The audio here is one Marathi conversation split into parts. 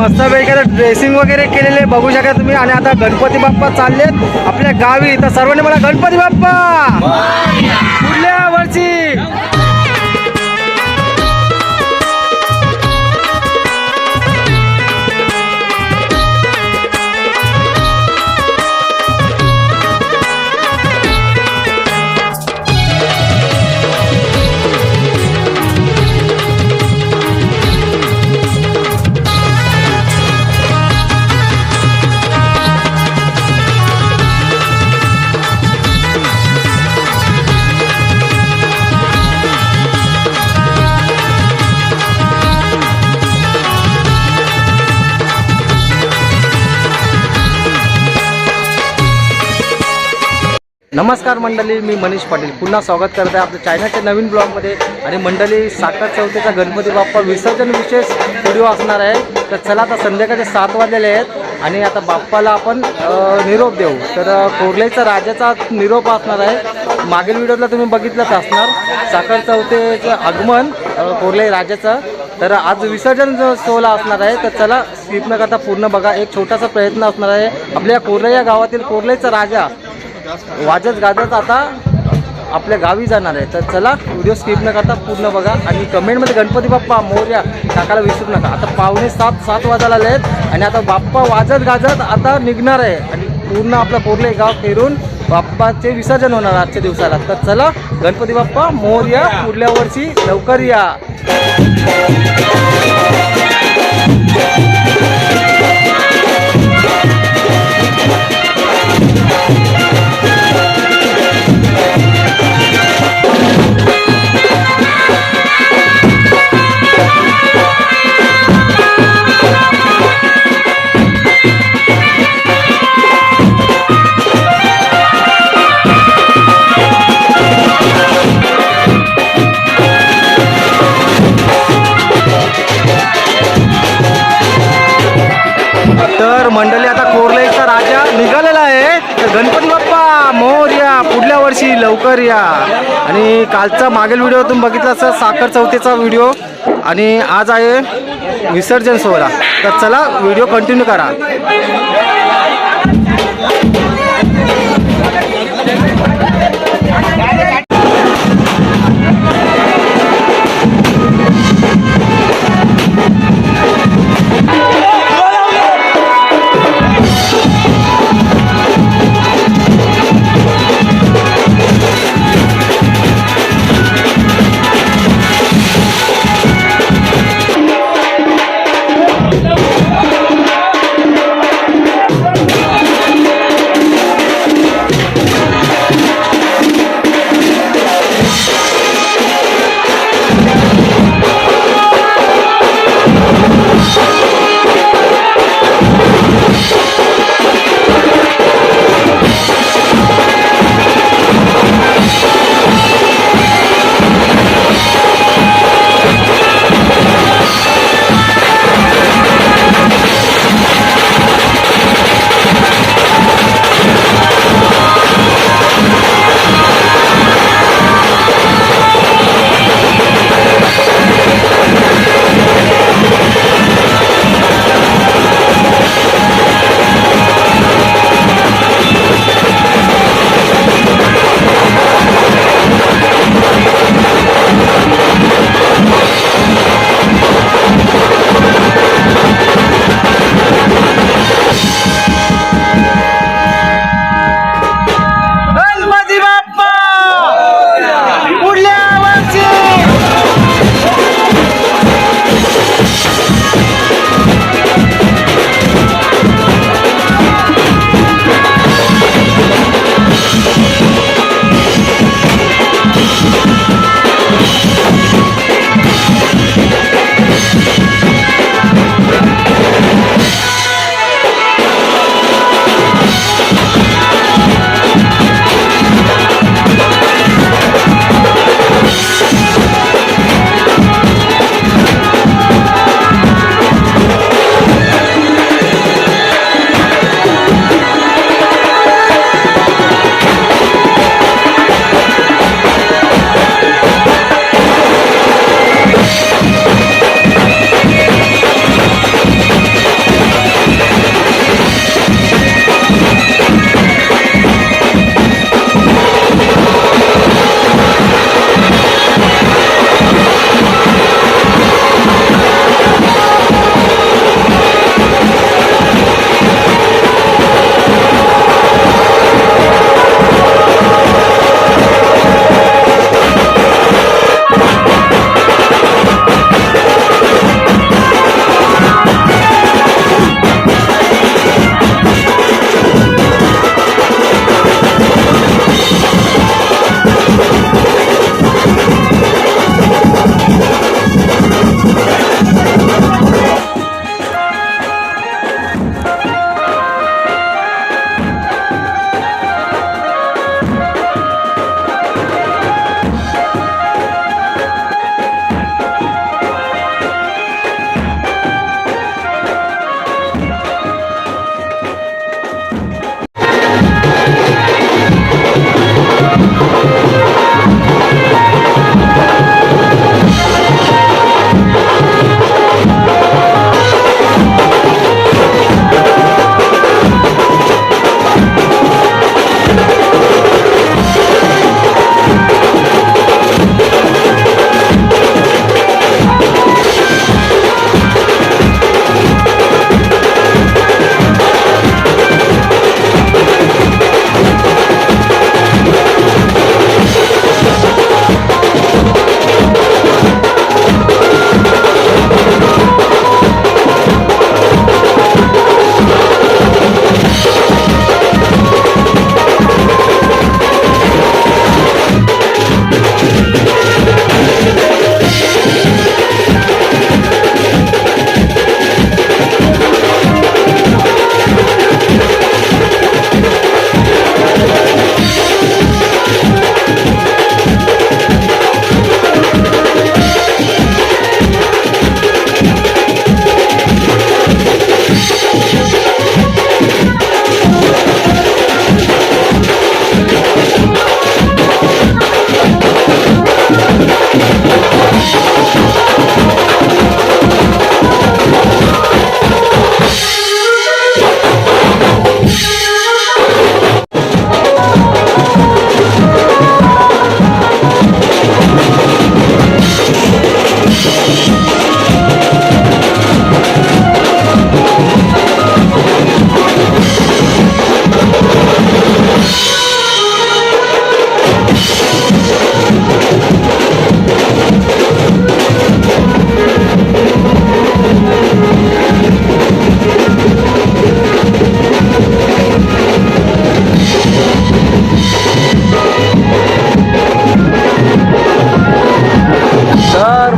मस्त वगैरे ड्रेसिंग वगैरे केलेले बघू शकता तुम्ही. आणि आता गणपती बाप्पा चाललेत आपल्या गावी. तर सर्वांनी मला गणपती बाप्पा! नमस्कार मंडळी मी मनीष पाटील. पुन्हा स्वागत करत आहे आपल्या चायनाच्या नवीन ब्लॉगमध्ये. आणि मंडळी साखर चौथीचा गणपती बाप्पा विसर्जन विशेष व्हिडिओ असणार आहे. तर चला आता संध्याकाळचे सात वाजलेले आहेत. आणि आता बाप्पाला आपण निरोप देऊ. तर कोरलेचा राजाचा निरोप असणार आहे. मागील व्हिडिओला तुम्ही बघितलंच असणार. साखर चौथेचं आगमन कोरले राजाचं. तर आज विसर्जन जो सोहळा असणार आहे तर चला स्किप न करता पूर्ण बघा. एक छोटासा प्रयत्न असणार आहे. आपल्या कोरले या गावातील कोरलेचा राजा वाजत गाजत आता आपल्या गावी जाणार आहे. तर चला व्हिडिओ स्किप न करता पूर्ण बघा आणि कमेंटमध्ये गणपती बाप्पा मोर्या टाकायला विसरू नका. आता पावणे सात सात वाजायला आले आहेत आणि आता बाप्पा वाजत गाजत आता निघणार आहे. आणि पूर्ण आपलं कोरले गाव फिरून बाप्पाचे विसर्जन होणार आजच्या दिवसाला. तर चला गणपती बाप्पा मोर्या पुढल्या वर्षी लवकर या. कालचा मागील व्हिडिओ तुम्ही बघितला असेल साखर चौथीचा व्हिडिओ. आणि आज आहे विसर्जन सोहळा. तर चला व्हिडिओ कंटिन्यू करा.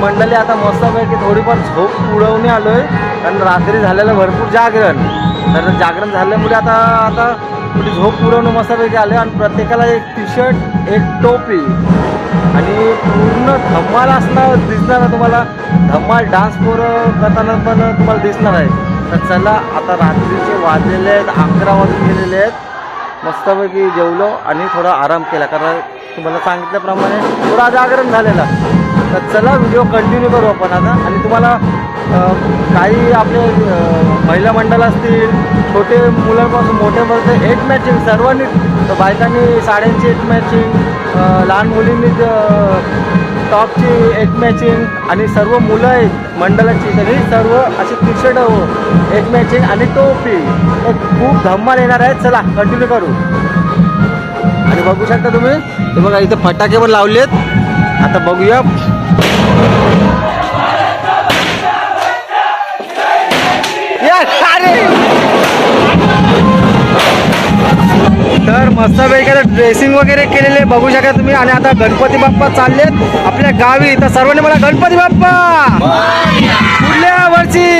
मंडळी आता मस्तपैकी थोडीफार झोप उडवणे आलो आहे कारण रात्री झालेलं भरपूर जागरण. तर जागरण झाल्यामुळे आता आता थोडी झोप उडवणं मस्तपैकी आलं आणि प्रत्येकाला एक टी शर्ट एक टोपी. आणि पूर्ण धमाल असणार दिसणार आहे तुम्हाला. धम्माल डान्स पोरं करताना पण तुम्हाला दिसणार आहे. तर चला आता रात्रीचे वाजलेले आहेत अकरा वाजून गेलेले आहेत. मस्तपैकी जेवलो आणि थोडा आराम केला. कारण तुम्हाला सांगितल्याप्रमाणे थोडा जागरण झालेला. तर चला व्हिडिओ कंटिन्यू करू आपण आता. आणि तुम्हाला काही आपले महिला मंडळ असतील छोटे मुलांपासून मोठ्यापर्यंत एट मॅचिंग सर्वांनी तर बायकांनी साड्यांची एट मॅचिंग लहान मुलींनी टॉपची एट मॅचिंग आणि सर्व मुलं आहेत मंडळाची तरी सर्व अशी टी शर्ट एट मॅचिंग आणि टोपी एक खूप धम्माल येणार आहे. चला कंटिन्यू करू. आणि बघू शकता तुम्ही हे बघा इथे फटाके पण लावलेत. आता बघूया. तर मस्तपैकी आता ड्रेसिंग वगैरे केलेले बघू शकता तुम्ही. आणि आता गणपती बाप्पा चाललेत आपल्या गावी. तर सर्वांनी मला गणपती बाप्पा! पुढल्या वर्षी.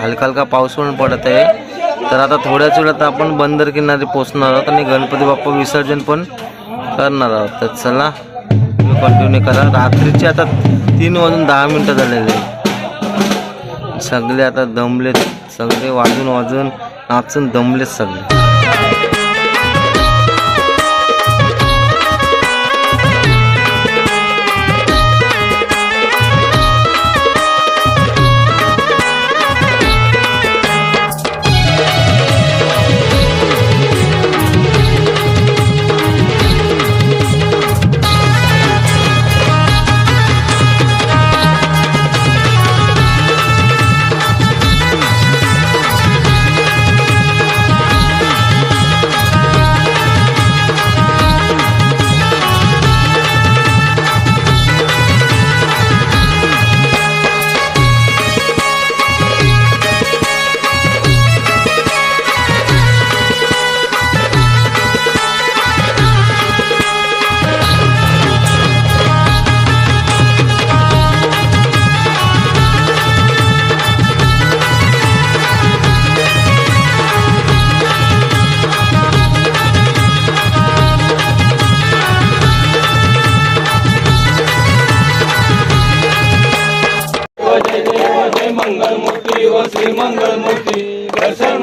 हलका हलका पाऊस पण पडत आहे तर आता थोड्याच वेळात आपण बंदर किनारी पोचणार आहोत आणि गणपती बाप्पा विसर्जन पण करणार आहोत. तर चला तुम्ही कंटिन्यू करा. रात्रीचे आता तीन वाजून दहा मिनटं झालेले सगळे आता दमलेत. सगळे वाजून वाजून नाचून दमलेत सगळे.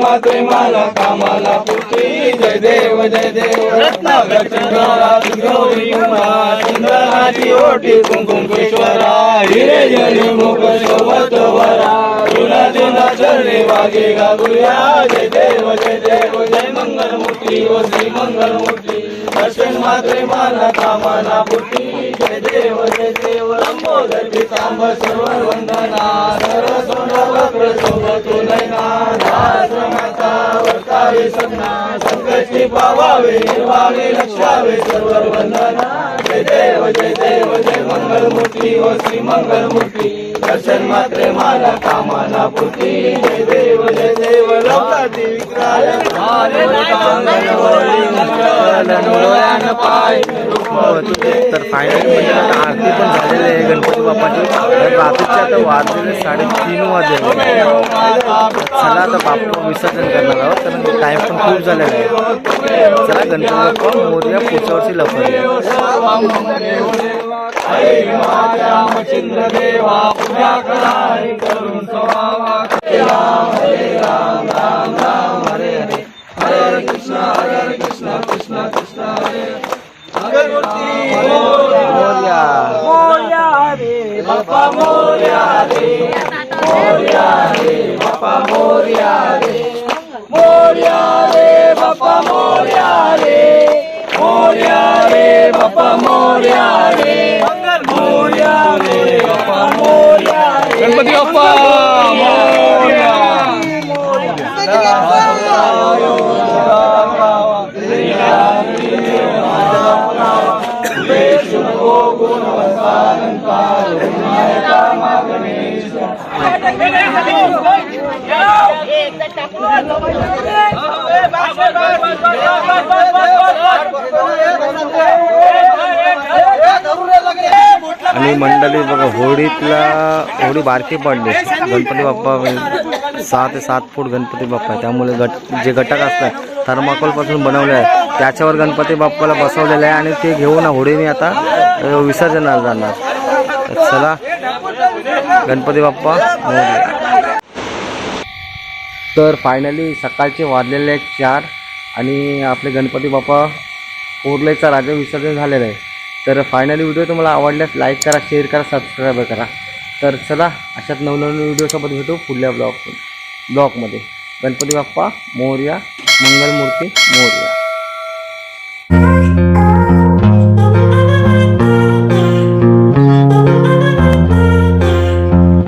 दर्शन कामाला पुत्री जय देव जय देव. रत्नागर चंद्रा गौरी उमा ओटी कुंकुम केश्वरा हिरे जनी मुख शोभत वरा. तुला तुला चरणे वागे गागुया जय देव जय देव. जय मंगल मूर्ती व श्री मंगल मूर्ती दर्शन मात्रे मला कामाला पुत्री जय देव जय देव. लंबोदर पितांब सर्व वंदना सर्व सोना वक्र शोभतो दासमाता वर्तावे सपना संकष्टी पावावे निर्वाणे लक्षावे सर्व वंदना जय देव जय देव जय मंगलमूर्ती व श्री मंगलमूर्ती दर्शन मात्रे मला कामाना पुती जय देव जय देव लोकाती विक्राय पाय तर फायनल म्हणजे आरती पण झालेली आहे गणपती बाप्पाची तर रात्रीचे आता वाजलेले साडेतीन वाजले. चला आता बाप्पा विसर्जन करणार आहोत. कारण टाईम पण खूप झालेला आहे. चला गणपती बाप्पा मोर्या पुढच्या वर्षी लवकर रामचंद्र कृष्णा कृष्णा कृष्णा हरे हरे कृष्ण कृष्ण कृष्ण कृष्ण बाप्पा मोर्या रे मोर्या रे बाप्पा मोर्या रे मोर्या रे बाप्पा मोर्या रे मोर्या रे बाप्पा मोर्या रे मोर्या रे बाप्पा मोर्या रे गणपती बाप्पा मोर्या आणि मंडळी बघा होळीतला होळी बारकी पडली. गणपती बाप्पा सहा ते सात फूट गणपती बाप्पा आहे. त्यामुळे गट जे घटक असतात थर्माकोलपासून बनवले आहे त्याच्यावर गणपती बाप्पाला बसवलेलं आहे आणि ते घेऊन होळीने आता विसर्जनाला जाणार. चला. गणपती बाप्पा तर फायनली सकाळचे वाजलेले आहेत चार आणि आपले गणपती बाप्पा कोरलेचा राजा विसर्जन झालेला आहे. तर फायनली व्हिडिओ तुम्हाला आवडल्यास लाईक करा शेअर करा सबस्क्राईब करा. तर चला अशाच नवनवीन व्हिडिओसोबत भेटू पुढल्या ब्लॉग ब्लॉगमध्ये गणपती बाप्पा मोर्या मंगलमूर्ती मोर्या.